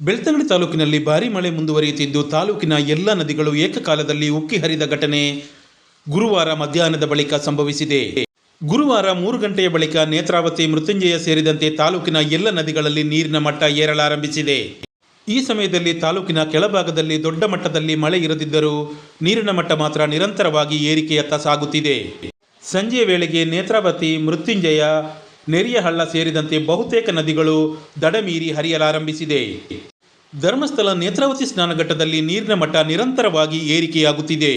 ಬೆಳ್ತಂಗಡಿ ತಾಲೂಕಿನಲ್ಲಿ ಭಾರೀ ಮಳೆ ಮುಂದುವರಿಯುತ್ತಿದ್ದು ತಾಲೂಕಿನ ಎಲ್ಲ ನದಿಗಳು ಏಕಕಾಲದಲ್ಲಿ ಉಕ್ಕಿ ಹರಿದ ಘಟನೆ ಗುರುವಾರ ಮಧ್ಯಾಹ್ನದ ಬಳಿಕ ಸಂಭವಿಸಿದೆ. ಗುರುವಾರ ಮೂರು ಗಂಟೆಯ ಬಳಿಕ ನೇತ್ರಾವತಿ ಮೃತ್ಯುಂಜಯ ಸೇರಿದಂತೆ ತಾಲೂಕಿನ ಎಲ್ಲ ನದಿಗಳಲ್ಲಿ ನೀರಿನ ಮಟ್ಟ ಏರಲಾರಂಭಿಸಿದೆ. ಈ ಸಮಯದಲ್ಲಿ ತಾಲೂಕಿನ ಕೆಳಭಾಗದಲ್ಲಿ ದೊಡ್ಡ ಮಟ್ಟದಲ್ಲಿ ಮಳೆ ಇರದಿದ್ದರೂ ನೀರಿನ ಮಟ್ಟ ಮಾತ್ರ ನಿರಂತರವಾಗಿ ಏರಿಕೆಯತ್ತ ಸಾಗುತ್ತಿದೆ. ಸಂಜೆಯ ವೇಳೆಗೆ ನೇತ್ರಾವತಿ ಮೃತ್ಯುಂಜಯ ನೆರಿಯಹಳ್ಳ ಸೇರಿದಂತೆ ಬಹುತೇಕ ನದಿಗಳು ದಡ ಮೀರಿ ಹರಿಯಲಾರಂಭಿಸಿದೆ. ಧರ್ಮಸ್ಥಳ ನೇತ್ರಾವತಿ ಸ್ನಾನಘಟ್ಟದಲ್ಲಿ ನೀರಿನ ಮಟ್ಟ ನಿರಂತರವಾಗಿ ಏರಿಕೆಯಾಗುತ್ತಿದೆ.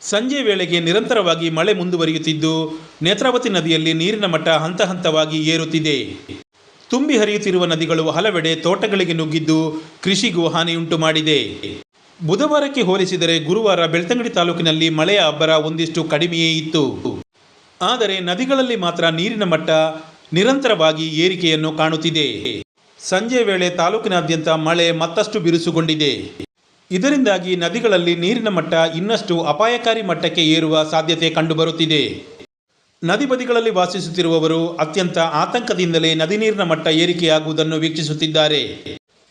ಸಂಜೆ ವೇಳೆಗೆ ನಿರಂತರವಾಗಿ ಮಳೆ ಮುಂದುವರಿಯುತ್ತಿದ್ದು, ನೇತ್ರಾವತಿ ನದಿಯಲ್ಲಿ ನೀರಿನ ಮಟ್ಟ ಹಂತ ಹಂತವಾಗಿ ಏರುತ್ತಿದೆ. ತುಂಬಿ ಹರಿಯುತ್ತಿರುವ ನದಿಗಳು ಹಲವೆಡೆ ತೋಟಗಳಿಗೆ ನುಗ್ಗಿದ್ದು ಕೃಷಿಗೂ ಹಾನಿಯುಂಟು ಮಾಡಿದೆ. ಬುಧವಾರಕ್ಕೆ ಹೋಲಿಸಿದರೆ ಗುರುವಾರ ಬೆಳ್ತಂಗಡಿ ತಾಲೂಕಿನಲ್ಲಿ ಮಳೆಯ ಅಬ್ಬರ ಒಂದಿಷ್ಟು ಕಡಿಮೆಯೇ ಇತ್ತು. ಆದರೆ ನದಿಗಳಲ್ಲಿ ಮಾತ್ರ ನೀರಿನ ಮಟ್ಟ ನಿರಂತರವಾಗಿ ಏರಿಕೆಯನ್ನು ಕಾಣುತ್ತಿದೆ. ಸಂಜೆ ವೇಳೆ ತಾಲೂಕಿನಾದ್ಯಂತ ಮಳೆ ಮತ್ತಷ್ಟು ಬಿರುಸುಗೊಂಡಿದೆ. ಇದರಿಂದಾಗಿ ನದಿಗಳಲ್ಲಿ ನೀರಿನ ಮಟ್ಟ ಇನ್ನಷ್ಟು ಅಪಾಯಕಾರಿ ಮಟ್ಟಕ್ಕೆ ಏರುವ ಸಾಧ್ಯತೆ ಕಂಡುಬರುತ್ತಿದೆ. ನದಿ ಬದಿಗಳಲ್ಲಿ ವಾಸಿಸುತ್ತಿರುವವರು ಅತ್ಯಂತ ಆತಂಕದಿಂದಲೇ ನದಿ ನೀರಿನ ಮಟ್ಟ ಏರಿಕೆಯಾಗುವುದನ್ನು ವೀಕ್ಷಿಸುತ್ತಿದ್ದಾರೆ.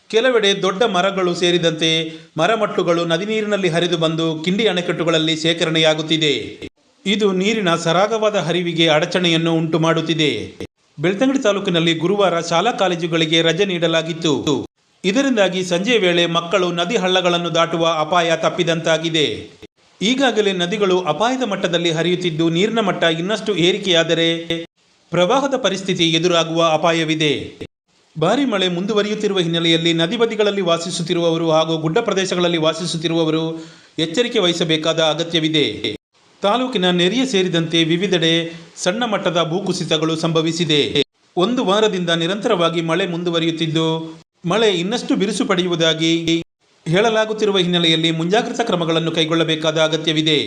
ಕೆಲವೆಡೆ ದೊಡ್ಡ ಮರಗಳು ಸೇರಿದಂತೆ ಮರಮಟ್ಟುಗಳು ನದಿ ನೀರಿನಲ್ಲಿ ಹರಿದು ಬಂದು ಕಿಂಡಿ ಅಣೆಕಟ್ಟುಗಳಲ್ಲಿ ಶೇಖರಣೆಯಾಗುತ್ತಿದೆ. ಇದು ನೀರಿನ ಸರಾಗವಾದ ಹರಿವಿಗೆ ಅಡಚಣೆಯನ್ನು ಉಂಟು ಮಾಡುತ್ತಿದೆ ಬೆಳ್ತಂಗಡಿ ತಾಲೂಕಿನಲ್ಲಿ ಗುರುವಾರ ಶಾಲಾ ಕಾಲೇಜುಗಳಿಗೆ ರಜೆ ನೀಡಲಾಗಿತ್ತು. ಇದರಿಂದಾಗಿ ಸಂಜೆ ವೇಳೆ ಮಕ್ಕಳು ನದಿ ಹಳ್ಳಗಳನ್ನು ದಾಟುವ ಅಪಾಯ ತಪ್ಪಿದಂತಾಗಿದೆ. ಈಗಾಗಲೇ ನದಿಗಳು ಅಪಾಯದ ಮಟ್ಟದಲ್ಲಿ ಹರಿಯುತ್ತಿದ್ದು ನೀರಿನ ಮಟ್ಟ ಇನ್ನಷ್ಟು ಏರಿಕೆಯಾದರೆ ಪ್ರವಾಹದ ಪರಿಸ್ಥಿತಿ ಎದುರಾಗುವ ಅಪಾಯವಿದೆ. ಭಾರಿ ಮಳೆ ಮುಂದುವರಿಯುತ್ತಿರುವ ಹಿನ್ನೆಲೆಯಲ್ಲಿ ನದಿ ಬದಿಗಳಲ್ಲಿ ವಾಸಿಸುತ್ತಿರುವವರು ಹಾಗೂ ಗುಡ್ಡ ಪ್ರದೇಶಗಳಲ್ಲಿ ವಾಸಿಸುತ್ತಿರುವವರು ಎಚ್ಚರಿಕೆ ವಹಿಸಬೇಕಾದ ಅಗತ್ಯವಿದೆ. ತಾಲೂಕಿನ ನೆರೆಯ ಸೇರಿದಂತೆ ವಿವಿಧೆಡೆ ಸಣ್ಣ ಮಟ್ಟದ ಭೂಕುಸಿತಗಳು ಸಂಭವಿಸಿದೆ. ಒಂದು ವಾರದಿಂದ ನಿರಂತರವಾಗಿ ಮಳೆ ಮುಂದುವರಿಯುತ್ತಿದ್ದು, ಮಳೆ ಇನ್ನಷ್ಟು ಬಿರುಸು ಪಡೆಯುವುದಾಗಿ ಹೇಳಲಾಗುತ್ತಿರುವ ಹಿನ್ನೆಲೆಯಲ್ಲಿ ಮುಂಜಾಗ್ರತಾ ಕ್ರಮಗಳನ್ನು ಕೈಗೊಳ್ಳಬೇಕಾದ ಅಗತ್ಯವಿದೆ.